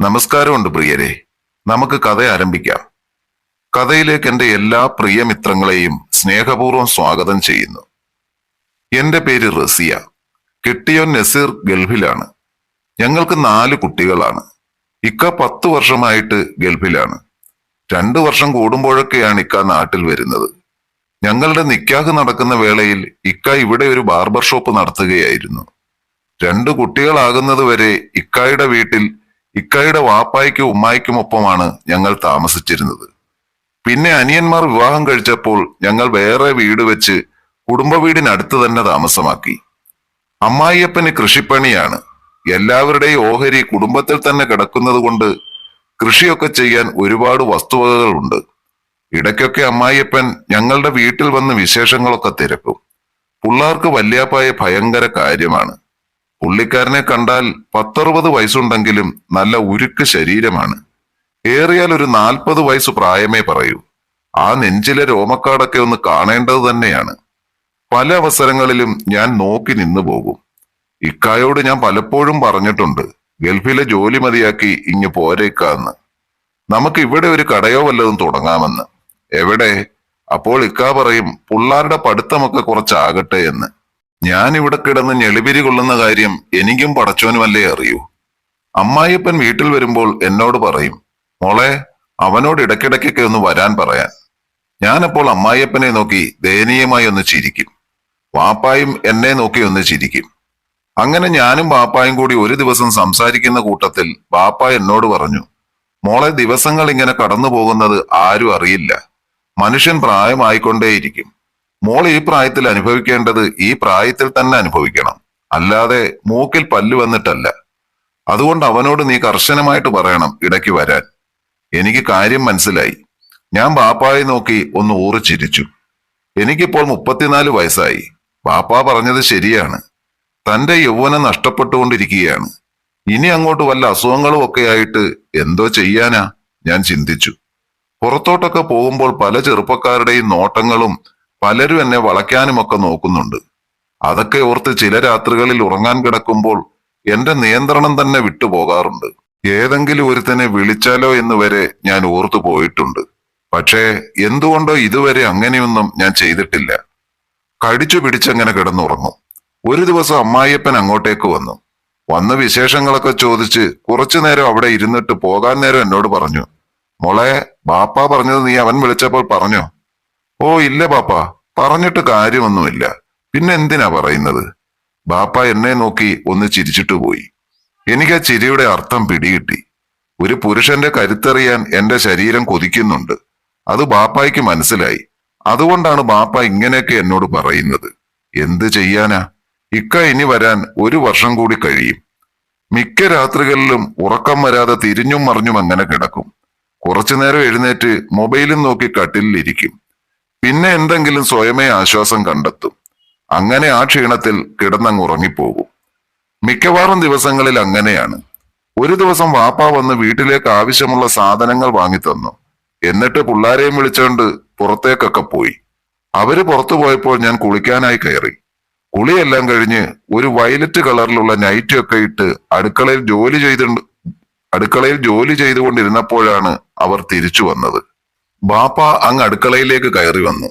നമസ്കാരമുണ്ട് പ്രിയരെ. നമുക്ക് കഥ ആരംഭിക്കാം. കഥയിലേക്ക് എന്റെ എല്ലാ പ്രിയ മിത്രങ്ങളെയും സ്നേഹപൂർവം സ്വാഗതം ചെയ്യുന്നു. എന്റെ പേര് റസിയ. കെട്ടിയോൻ നസീർ ഗൾഫിലാണ്. ഞങ്ങൾക്ക് നാല് കുട്ടികളാണ്. ഇക്ക പത്ത് വർഷമായിട്ട് ഗൾഫിലാണ്. രണ്ടു വർഷം കൂടുമ്പോഴൊക്കെയാണ് ഇക്ക നാട്ടിൽ വരുന്നത്. ഞങ്ങളുടെ നിക്കാഹ് നടക്കുന്ന വേളയിൽ ഇക്ക ഇവിടെ ഒരു ബാർബർ ഷോപ്പ് നടത്തുകയായിരുന്നു. രണ്ടു കുട്ടികളാകുന്നത് വരെ ഇക്കായുടെ വീട്ടിൽ ഇക്കായുടെ വാപ്പായ്ക്കും ഉമ്മായ്ക്കും ഒപ്പമാണ് ഞങ്ങൾ താമസിച്ചിരുന്നത്. പിന്നെ അനിയന്മാർ വിവാഹം കഴിച്ചപ്പോൾ ഞങ്ങൾ വേറെ വീട് വെച്ച് കുടുംബ വീടിനടുത്ത് തന്നെ താമസമാക്കി. അമ്മായിയപ്പന് കൃഷിപ്പണിയാണ്. എല്ലാവരുടെയും ഓഹരി കുടുംബത്തിൽ തന്നെ കിടക്കുന്നത് കൊണ്ട് കൃഷിയൊക്കെ ചെയ്യാൻ ഒരുപാട് വസ്തുവകകളുണ്ട്. ഇടയ്ക്കൊക്കെ അമ്മായിയപ്പൻ ഞങ്ങളുടെ വീട്ടിൽ വന്ന് വിശേഷങ്ങളൊക്കെ തിരക്കും. പിള്ളേർക്ക് വല്യാപ്പായ ഭയങ്കര കാര്യമാണ്. പുള്ളിക്കാരനെ കണ്ടാൽ പത്തറുപത് വയസ്സുണ്ടെങ്കിലും നല്ല ഉരുക്ക് ശരീരമാണ്. ഏറിയാൽ ഒരു നാൽപ്പത് വയസ്സ് പ്രായമേ പറയൂ. ആ നെഞ്ചിലെ രോമക്കാടൊക്കെ ഒന്ന് കാണേണ്ടത് തന്നെയാണ്. പല അവസരങ്ങളിലും ഞാൻ നോക്കി നിന്നു പോകും. ഇക്കായോട് ഞാൻ പലപ്പോഴും പറഞ്ഞിട്ടുണ്ട് ഗൾഫിലെ ജോലി മതിയാക്കി ഇങ്ങ് പോരേക്കാന്ന്. നമുക്ക് ഇവിടെ ഒരു കടയോ വല്ലതും തുടങ്ങാമെന്ന്. എവിടെ? അപ്പോൾ ഇക്ക പറയും പിള്ളാരുടെ പഠിത്തമൊക്കെ കുറച്ചാകട്ടെ എന്ന്. ഞാൻ ഇവിടെ കിടന്ന് ഞെളിപിരി കൊള്ളുന്ന കാര്യം എനിക്കും പടച്ചോനുമല്ലേ അറിയൂ? അമ്മായിയപ്പൻ വീട്ടിൽ വരുമ്പോൾ എന്നോട് പറയും മോളെ അവനോട് ഇടയ്ക്കിടയ്ക്കൊക്കെ ഒന്ന് വരാൻ പറയാൻ. ഞാനപ്പോൾ അമ്മായിയപ്പനെ നോക്കി ദയനീയമായി ഒന്ന് ചിരിക്കും. വാപ്പായും എന്നെ നോക്കി ഒന്ന് ചിരിക്കും. അങ്ങനെ ഞാനും ബാപ്പായും കൂടി ഒരു ദിവസം സംസാരിക്കുന്ന കൂട്ടത്തിൽ ബാപ്പ എന്നോട് പറഞ്ഞു മോളെ ദിവസങ്ങൾ ഇങ്ങനെ കടന്നു പോകുന്നത് ആരും അറിയില്ല. മനുഷ്യൻ പ്രായമായിക്കൊണ്ടേയിരിക്കും. മോൾ ഈ പ്രായത്തിൽ അനുഭവിക്കേണ്ടത് ഈ പ്രായത്തിൽ തന്നെ അനുഭവിക്കണം. അല്ലാതെ മൂക്കിൽ പല്ല് വന്നിട്ടല്ല. അതുകൊണ്ട് അവനോട് നീ കർശനമായിട്ട് പറയണം ഇടയ്ക്ക് വരാൻ. എനിക്ക് കാര്യം മനസ്സിലായി. ഞാൻ ബാപ്പായെ നോക്കി ഒന്ന് ഊറിച്ചിരിച്ചു എനിക്കിപ്പോൾ മുപ്പത്തിനാല് വയസ്സായി. ബാപ്പ പറഞ്ഞത് ശരിയാണ്. തന്റെ യൗവനം നഷ്ടപ്പെട്ടുകൊണ്ടിരിക്കുകയാണ്. ഇനി അങ്ങോട്ട് വല്ല അസുഖങ്ങളും ഒക്കെ ആയിട്ട് എന്തോ ചെയ്യാനാ ഞാൻ ചിന്തിച്ചു. പുറത്തോട്ടൊക്കെ പോകുമ്പോൾ പല ചെറുപ്പക്കാരുടെയും നോട്ടങ്ങളും പലരും എന്നെ വളയ്ക്കാനുമൊക്കെ നോക്കുന്നുണ്ട്. അതൊക്കെ ഓർത്ത് ചില രാത്രികളിൽ ഉറങ്ങാൻ കിടക്കുമ്പോൾ എന്റെ നിയന്ത്രണം തന്നെ വിട്ടുപോകാറുണ്ട്. ഏതെങ്കിലും ഒരുത്തനെ വിളിച്ചാലോ എന്ന് വരെ ഞാൻ ഓർത്തു പോയിട്ടുണ്ട്. പക്ഷേ എന്തുകൊണ്ടോ ഇതുവരെ അങ്ങനെയൊന്നും ഞാൻ ചെയ്തിട്ടില്ല. കടിച്ചു പിടിച്ചങ്ങനെ കിടന്നുറങ്ങും. ഒരു ദിവസം അമ്മായിയപ്പൻ അങ്ങോട്ടേക്ക് വന്നു. വന്ന വിശേഷങ്ങളൊക്കെ ചോദിച്ച് കുറച്ചു നേരം അവിടെ ഇരുന്നിട്ട് പോകാൻ നേരം എന്നോട് പറഞ്ഞു. മോളെ ബാപ്പ പറഞ്ഞത് നീ അവൻ വിളിച്ചപ്പോൾ പറഞ്ഞോ? ഓ ഇല്ല ബാപ്പ പറഞ്ഞിട്ട് കാര്യമൊന്നുമില്ല. പിന്നെ എന്തിനാ പറയുന്നത്? ബാപ്പ എന്നെ നോക്കി ഒന്ന് ചിരിച്ചിട്ടു പോയി. എനിക്ക് ആ ചിരിയുടെ അർത്ഥം പിടികിട്ടി. ഒരു പുരുഷന്റെ കരുത്തറിയാൻ എന്റെ ശരീരം കൊതിക്കുന്നുണ്ട്. അത് ബാപ്പായ്ക്ക് മനസ്സിലായി. അതുകൊണ്ടാണ് ബാപ്പ ഇങ്ങനെയൊക്കെ എന്നോട് പറയുന്നത്. എന്ത് ചെയ്യാനാ? ഇക്ക ഇനി വരാൻ ഒരു വർഷം കൂടി കഴിയും. മിക്ക രാത്രികളിലും ഉറക്കം വരാതെ തിരിഞ്ഞും മറിഞ്ഞും അങ്ങനെ കിടക്കും. കുറച്ചു നേരം എഴുന്നേറ്റ് മൊബൈലും നോക്കി കട്ടിലിരിക്കും പിന്നെ എന്തെങ്കിലും സ്വയമേ ആശ്വാസം കണ്ടെത്തും. അങ്ങനെ ആ ക്ഷീണത്തിൽ കിടന്നങ്ങ് ഉറങ്ങിപ്പോകും. മിക്കവാറും ദിവസങ്ങളിൽ അങ്ങനെയാണ്. ഒരു ദിവസം വാപ്പ വന്ന് വീട്ടിലേക്ക് ആവശ്യമുള്ള സാധനങ്ങൾ വാങ്ങിത്തന്നു എന്നിട്ട് പിള്ളാരെയും വിളിച്ചോണ്ട് പുറത്തേക്കൊക്കെ പോയി. അവർ പുറത്തു പോയപ്പോൾ ഞാൻ കുളിക്കാനായി കയറി. കുളിയെല്ലാം കഴിഞ്ഞ് ഒരു വയലറ്റ് കളറിലുള്ള നൈറ്റി ഒക്കെ ഇട്ട് അടുക്കളയിൽ ജോലി ചെയ്തിട്ടുണ്ട് അടുക്കളയിൽ ജോലി ചെയ്തുകൊണ്ടിരുന്നപ്പോഴാണ് അവർ തിരിച്ചു വന്നത്. ബാപ്പ അങ്ങ് അടുക്കളയിലേക്ക് കയറി വന്നു.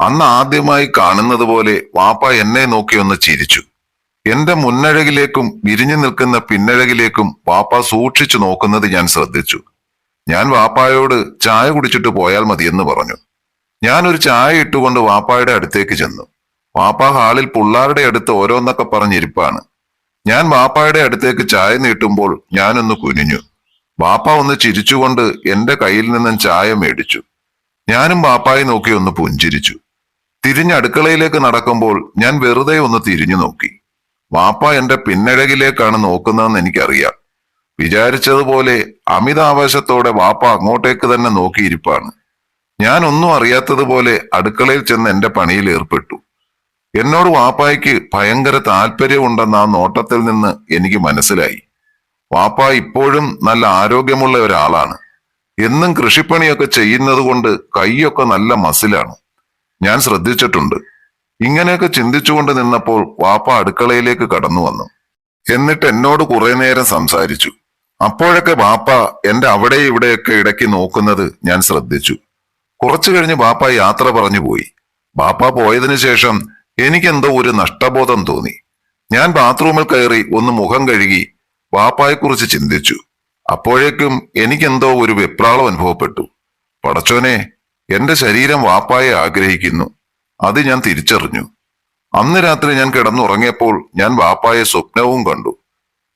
അന്ന് ആദ്യമായി കാണുന്നത് പോലെ വാപ്പ എന്നെ നോക്കിയൊന്ന് ചിരിച്ചു. എന്റെ മുന്നഴകിലേക്കും വിരിഞ്ഞു നിൽക്കുന്ന പിന്നഴകിലേക്കും വാപ്പ സൂക്ഷിച്ചു നോക്കുന്നത് ഞാൻ ശ്രദ്ധിച്ചു. ഞാൻ വാപ്പായോട് ചായ കുടിച്ചിട്ട് പോയാൽ മതിയെന്ന് പറഞ്ഞു. ഞാൻ ഒരു ചായ ഇട്ടുകൊണ്ട് വാപ്പായുടെ അടുത്തേക്ക് ചെന്നു. വാപ്പ ഹാളിൽ പിള്ളാരുടെ അടുത്ത് ഓരോന്നൊക്കെ പറഞ്ഞിരിപ്പാണ്. ഞാൻ വാപ്പായുടെ അടുത്തേക്ക് ചായ നീട്ടുമ്പോൾ ഞാനൊന്ന് കുനിഞ്ഞു. വാപ്പ ഒന്ന് ചിരിച്ചുകൊണ്ട് എന്റെ കയ്യിൽ നിന്നും ചായ മേടിച്ചു. ഞാനും ബാപ്പായി നോക്കി ഒന്ന് പുഞ്ചിരിച്ചു. തിരിഞ്ഞ് അടുക്കളയിലേക്ക് നടക്കുമ്പോൾ ഞാൻ വെറുതെ ഒന്ന് തിരിഞ്ഞു നോക്കി. വാപ്പ എന്റെ പിന്നഴകിലേക്കാണ് നോക്കുന്നതെന്ന് എനിക്കറിയാം. വിചാരിച്ചതുപോലെ അമിതാവേശത്തോടെ വാപ്പ അങ്ങോട്ടേക്ക് തന്നെ നോക്കിയിരിപ്പാണ്. ഞാൻ ഒന്നും അറിയാത്തതുപോലെ അടുക്കളയിൽ ചെന്ന് എന്റെ പണിയിൽ ഏർപ്പെട്ടു. എന്നോട് വാപ്പായ്ക്ക് ഭയങ്കര താല്പര്യമുണ്ടെന്ന് ആ നോട്ടത്തിൽ നിന്ന് എനിക്ക് മനസ്സിലായി. വാപ്പ ഇപ്പോഴും നല്ല ആരോഗ്യമുള്ള ഒരാളാണ്. എന്നും കൃഷിപ്പണിയൊക്കെ ചെയ്യുന്നത് കൊണ്ട് കൈയൊക്കെ നല്ല മസിലാണ്. ഞാൻ ശ്രദ്ധിച്ചിട്ടുണ്ട്. ഇങ്ങനെയൊക്കെ ചിന്തിച്ചുകൊണ്ട് നിന്നപ്പോൾ വാപ്പ അടുക്കളയിലേക്ക് കടന്നു വന്നു. എന്നിട്ട് എന്നോട് കുറെ നേരം സംസാരിച്ചു. അപ്പോഴൊക്കെ വാപ്പ എന്റെ അവിടെ ഇവിടെയൊക്കെ ഇടയ്ക്ക് നോക്കുന്നത് ഞാൻ ശ്രദ്ധിച്ചു. കുറച്ചു കഴിഞ്ഞ് വാപ്പ യാത്ര പറഞ്ഞു പോയി. വാപ്പ പോയതിനു ശേഷം എനിക്കെന്തോ ഒരു നഷ്ടബോധം തോന്നി. ഞാൻ ബാത്റൂമിൽ കയറി ഒന്ന് മുഖം കഴുകി ബാപ്പായെക്കുറിച്ച് ചിന്തിച്ചു. അപ്പോഴേക്കും എനിക്കെന്തോ ഒരു വെപ്രാളം അനുഭവപ്പെട്ടു. പടച്ചോനെ എന്റെ ശരീരം വാപ്പായെ ആഗ്രഹിക്കുന്നു. അത് ഞാൻ തിരിച്ചറിഞ്ഞു. അന്ന് രാത്രി ഞാൻ കിടന്നുറങ്ങിയപ്പോൾ ഞാൻ വാപ്പായെ സ്വപ്നവും കണ്ടു.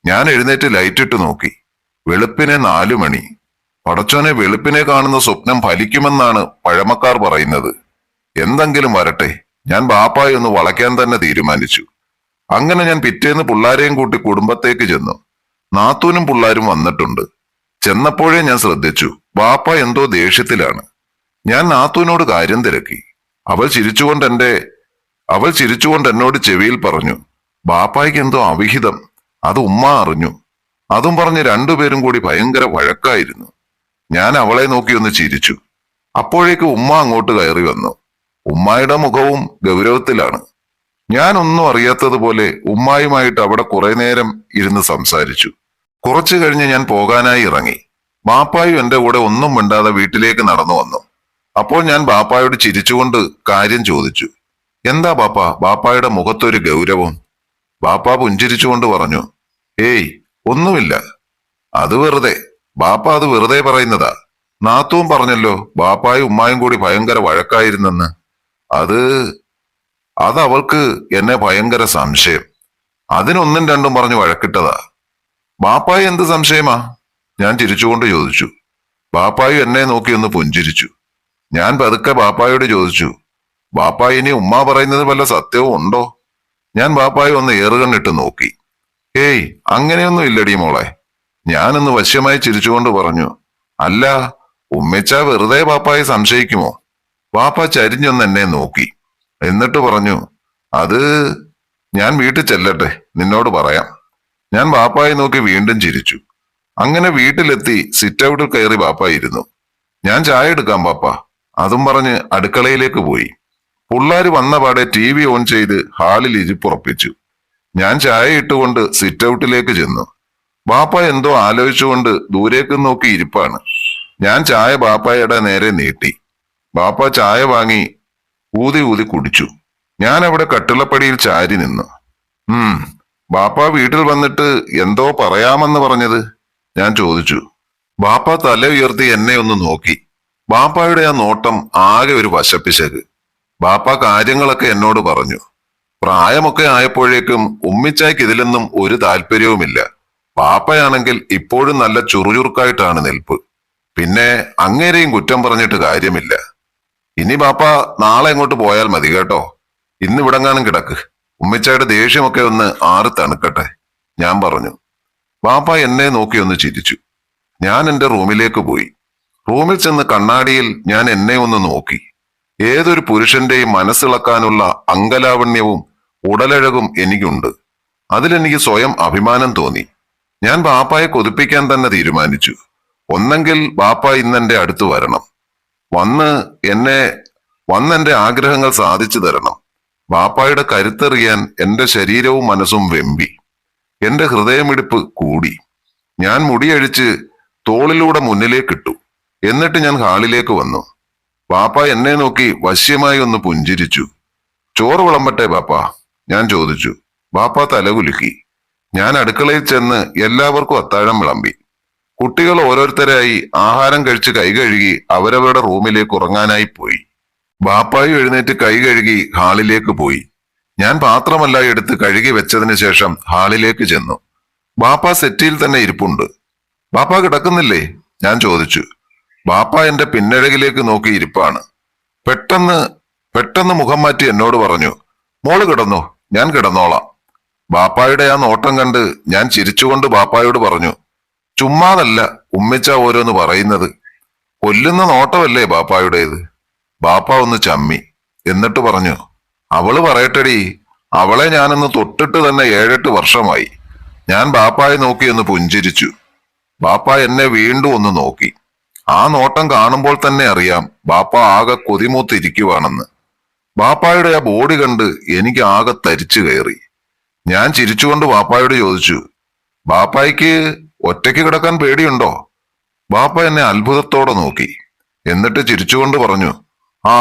ഞാൻ എഴുന്നേറ്റ് ലൈറ്റിട്ട് നോക്കി. വെളുപ്പിനെ നാലു മണി. പടച്ചോനെ വെളുപ്പിനെ കാണുന്ന സ്വപ്നം ഫലിക്കുമെന്നാണ് പഴമക്കാർ പറയുന്നത്. എന്തെങ്കിലും വരട്ടെ ഞാൻ ബാപ്പായെ ഒന്ന് വളയ്ക്കാൻ തന്നെ തീരുമാനിച്ചു. അങ്ങനെ ഞാൻ പിറ്റേന്ന് പിള്ളാരെയും കൂട്ടി കുടുംബത്തേക്ക് ചെന്നു. നാത്തൂനും പിള്ളാരും വന്നിട്ടുണ്ട്. ചെന്നപ്പോഴേ ഞാൻ ശ്രദ്ധിച്ചു. ബാപ്പ എന്തോ ദേഷ്യത്തിലാണ്. ഞാൻ നാത്തൂനോട് കാര്യം തിരക്കി. അവൾ ചിരിച്ചുകൊണ്ട് എന്റെ അവൾ ചിരിച്ചുകൊണ്ട് എന്നോട് ചെവിയിൽ പറഞ്ഞു ബാപ്പായ്ക്ക് എന്തോ അവിഹിതം. അത് ഉമ്മ അറിഞ്ഞു. അതും പറഞ്ഞ് രണ്ടുപേരും കൂടി ഭയങ്കര വഴക്കായിരുന്നു. ഞാൻ അവളെ നോക്കി ഒന്ന് ചിരിച്ചു. അപ്പോഴേക്ക് ഉമ്മ അങ്ങോട്ട് കയറി വന്നു. ഉമ്മായുടെ മുഖവും ഗൗരവത്തിലാണ്. ഞാൻ ഒന്നും അറിയാത്തതുപോലെ ഉമ്മായുമായിട്ട് അവിടെ കുറെ നേരം ഇരുന്ന് സംസാരിച്ചു. കുറച്ചു കഴിഞ്ഞ് ഞാൻ പോകാനായി ഇറങ്ങി. ബാപ്പായും എന്റെ കൂടെ ഒന്നും മിണ്ടാതെ വീട്ടിലേക്ക് നടന്നു വന്നു. അപ്പോൾ ഞാൻ ബാപ്പായോട് ചിരിച്ചുകൊണ്ട് കാര്യം ചോദിച്ചു. എന്താ ബാപ്പ? ബാപ്പായുടെ മുഖത്തൊരു ഗൗരവം. ബാപ്പ പുഞ്ചിരിച്ചുകൊണ്ട് പറഞ്ഞു ഏയ് ഒന്നുമില്ല. അത് വെറുതെ. ബാപ്പ അത് വെറുതെ പറയുന്നതാ. നാത്തുവും പറഞ്ഞല്ലോ ബാപ്പായും ഉമ്മായും കൂടി ഭയങ്കര വഴക്കായിരുന്നെന്ന്. അത് അത് അവൾക്ക് എന്നെ ഭയങ്കര സംശയം. അതിനൊന്നും രണ്ടും പറഞ്ഞു വഴക്കിട്ടതാ. ബാപ്പായി എന്ത് സംശയമാ? ഞാൻ ചിരിച്ചുകൊണ്ട് ചോദിച്ചു. ബാപ്പായു എന്നെ നോക്കി ഒന്ന് പുഞ്ചിരിച്ചു. ഞാൻ പതുക്കെ ബാപ്പായോട് ചോദിച്ചു. ബാപ്പായി ഇനി ഉമ്മ പറയുന്നത് വല്ല സത്യവും ഉണ്ടോ? ഞാൻ ബാപ്പായി ഒന്ന് ഏറുകണ്ണിട്ട് നോക്കി. ഏയ് അങ്ങനെയൊന്നും ഇല്ലടി മോളെ. ഞാനൊന്ന് വശ്യമായി ചിരിച്ചുകൊണ്ട് പറഞ്ഞു. അല്ല ഉമ്മച്ച വെറുതെ ബാപ്പായി സംശയിക്കുമോ? ബാപ്പ ചരിഞ്ഞൊന്ന് എന്നെ നോക്കി. എന്നിട്ട് പറഞ്ഞു അത് ഞാൻ വീട്ടിൽ ചെല്ലട്ടെ നിന്നോട് പറയാം. ഞാൻ ബാപ്പായി നോക്കി വീണ്ടും ചിരിച്ചു. അങ്ങനെ വീട്ടിലെത്തി സിറ്റ് ഔട്ടിൽ കയറി വാപ്പായിരുന്നു. ഞാൻ ചായ എടുക്കാം പാപ്പ അതും പറഞ്ഞ് അടുക്കളയിലേക്ക് പോയി. പുള്ളാര് വന്ന പാടെ ടി വി ഓൺ ചെയ്ത് ഹാളിൽ ഇരിപ്പുറപ്പിച്ചു. ഞാൻ ചായ ഇട്ടുകൊണ്ട് സിറ്റ് ഔട്ടിലേക്ക് ചെന്നു. ബാപ്പ എന്തോ ആലോചിച്ചുകൊണ്ട് ദൂരേക്ക് നോക്കി ഇരിപ്പാണ്. ഞാൻ ചായ ബാപ്പായുടെ നേരെ നീട്ടി. ബാപ്പ ചായ വാങ്ങി ഊതി ഊതി കുടിച്ചു. ഞാൻ അവിടെ കട്ടിളപ്പടിയിൽ ചാരി നിന്നു. ഉം ബാപ്പ വീട്ടിൽ വന്നിട്ട് എന്തോ പറയാമെന്ന് പറഞ്ഞത് ഞാൻ ചോദിച്ചു. ബാപ്പ തല ഉയർത്തി എന്നെ ഒന്ന് നോക്കി. ബാപ്പായുടെ ആ നോട്ടം ആകെ ഒരു വശപ്പിശക്. ബാപ്പ കാര്യങ്ങളൊക്കെ എന്നോട് പറഞ്ഞു. പ്രായമൊക്കെ ആയപ്പോഴേക്കും ഉമ്മിച്ചായ്ക്ക് ഇതിലൊന്നും ഒരു താല്പര്യവുമില്ല. ബാപ്പയാണെങ്കിൽ ഇപ്പോഴും നല്ല ചുറുചുറുക്കായിട്ടാണ് നിൽപ്പ്. പിന്നെ അങ്ങേരെയും കുറ്റം പറഞ്ഞിട്ട് കാര്യമില്ല. ഇനി ബാപ്പ നാളെ ഇങ്ങോട്ട് പോയാൽ മതി കേട്ടോ. ഇന്ന് വിടങ്ങാനും കിടക്ക്. ഉമ്മിച്ചായുടെ ദേഷ്യമൊക്കെ ഒന്ന് ആറ് തണുക്കട്ടെ. ഞാൻ പറഞ്ഞു. ബാപ്പ എന്നെ നോക്കി ഒന്ന് ചിരിച്ചു. ഞാൻ എന്റെ റൂമിലേക്ക് പോയി. റൂമിൽ ചെന്ന് കണ്ണാടിയിൽ ഞാൻ എന്നെ ഒന്ന് നോക്കി. ഏതൊരു പുരുഷന്റെയും മനസ്സിളക്കാനുള്ള അങ്കലാവണ്യവും ഉടലഴകും എനിക്കുണ്ട്. അതിലെനിക്ക് സ്വയം അഭിമാനം തോന്നി. ഞാൻ ബാപ്പായെ കൊതിപ്പിക്കാൻ തന്നെ തീരുമാനിച്ചു. ഒന്നെങ്കിൽ ബാപ്പ ഇന്നെന്റെ അടുത്ത് വരണം. വന്ന് എന്നെ വന്നെന്റെ ആഗ്രഹങ്ങൾ സാധിച്ചു തരണം. ബാപ്പായുടെ കരുത്തെറിയാൻ എന്റെ ശരീരവും മനസ്സും വെമ്പി. എന്റെ ഹൃദയമിടിപ്പ് കൂടി. ഞാൻ മുടിയഴിച്ച് തോളിലൂടെ മുന്നിലേക്കിട്ടു. എന്നിട്ട് ഞാൻ ഹാളിലേക്ക് വന്നു. ബാപ്പ എന്നെ നോക്കി വശ്യമായി ഒന്ന് പുഞ്ചിരിച്ചു. ചോറ് വിളമ്പട്ടെ ബാപ്പ ഞാൻ ചോദിച്ചു. ബാപ്പ തലകുലുക്കി ഞാൻ അടുക്കളയിൽ ചെന്ന് എല്ലാവർക്കും അത്താഴം വിളമ്പി. കുട്ടികൾ ഓരോരുത്തരായി ആഹാരം കഴിച്ച് കൈകഴുകി അവരവരുടെ റൂമിലേക്ക് ഉറങ്ങാനായി പോയി. ബാപ്പായി എഴുന്നേറ്റ് കൈ കഴുകി ഹാളിലേക്ക് പോയി. ഞാൻ പാത്രമല്ല എടുത്ത് കഴുകി വെച്ചതിന് ശേഷം ഹാളിലേക്ക് ചെന്നു. ബാപ്പ സെറ്റിയിൽ തന്നെ ഇരിപ്പുണ്ട്. ബാപ്പ കിടക്കുന്നില്ലേ? ഞാൻ ചോദിച്ചു. ബാപ്പ എന്റെ പിന്നഴകിലേക്ക് നോക്കി ഇരിപ്പാണ്. പെട്ടെന്ന് പെട്ടെന്ന് മുഖം മാറ്റി എന്നോട് പറഞ്ഞു മോൾ കിടന്നു ഞാൻ കിടന്നോളാം. ബാപ്പായുടെ ആ നോട്ടം കണ്ട് ഞാൻ ചിരിച്ചുകൊണ്ട് ബാപ്പായോട് പറഞ്ഞു ചുമ്മാതല്ല ഉമ്മിച്ച ഓരോന്ന് പറയുന്നത്. കൊല്ലുന്ന നോട്ടമല്ലേ ബാപ്പായുടേത് ബാപ്പ ഒന്ന് ചമ്മി. എന്നിട്ട് പറഞ്ഞു അവൾ പറയട്ടടി. അവളെ ഞാനൊന്ന് തൊട്ടിട്ട് തന്നെ ഏഴെട്ട് വർഷമായി. ഞാൻ ബാപ്പായെ നോക്കി ഒന്ന് പുഞ്ചിരിച്ചു. ബാപ്പ എന്നെ വീണ്ടും ഒന്ന് നോക്കി. ആ നോട്ടം കാണുമ്പോൾ തന്നെ അറിയാം ബാപ്പ ആകെ കൊതിമൂത്തിരിക്കുവാണെന്ന്. ബാപ്പായുടെ ആ ബോഡി കണ്ട് എനിക്ക് ആകെ തരിച്ചു കയറി. ഞാൻ ചിരിച്ചുകൊണ്ട് ബാപ്പായോട് ചോദിച്ചു ബാപ്പായ്ക്ക് ഒറ്റയ്ക്ക് കിടക്കാൻ പേടിയുണ്ടോ? ബാപ്പ എന്നെ അത്ഭുതത്തോടെ നോക്കി. എന്നിട്ട് ചിരിച്ചുകൊണ്ട് പറഞ്ഞു ആ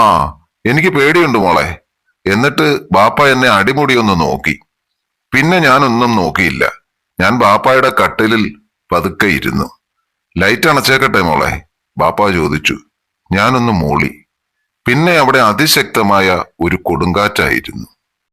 എനിക്ക് പേടിയുണ്ട് മോളെ. എന്നിട്ട് ബാപ്പ എന്നെ അടിമുടി ഒന്ന് നോക്കി. പിന്നെ ഞാനൊന്നും നോക്കിയില്ല. ഞാൻ ബാപ്പായുടെ കട്ടിലിൽ പതുക്കെ ഇരുന്നു. ലൈറ്റ് അണച്ചേക്കട്ടെ മോളെ ബാപ്പ ചോദിച്ചു. ഞാനൊന്ന് മൂളി. പിന്നെ അവിടെ അതിശക്തമായ ഒരു കൊടുങ്കാറ്റായിരുന്നു.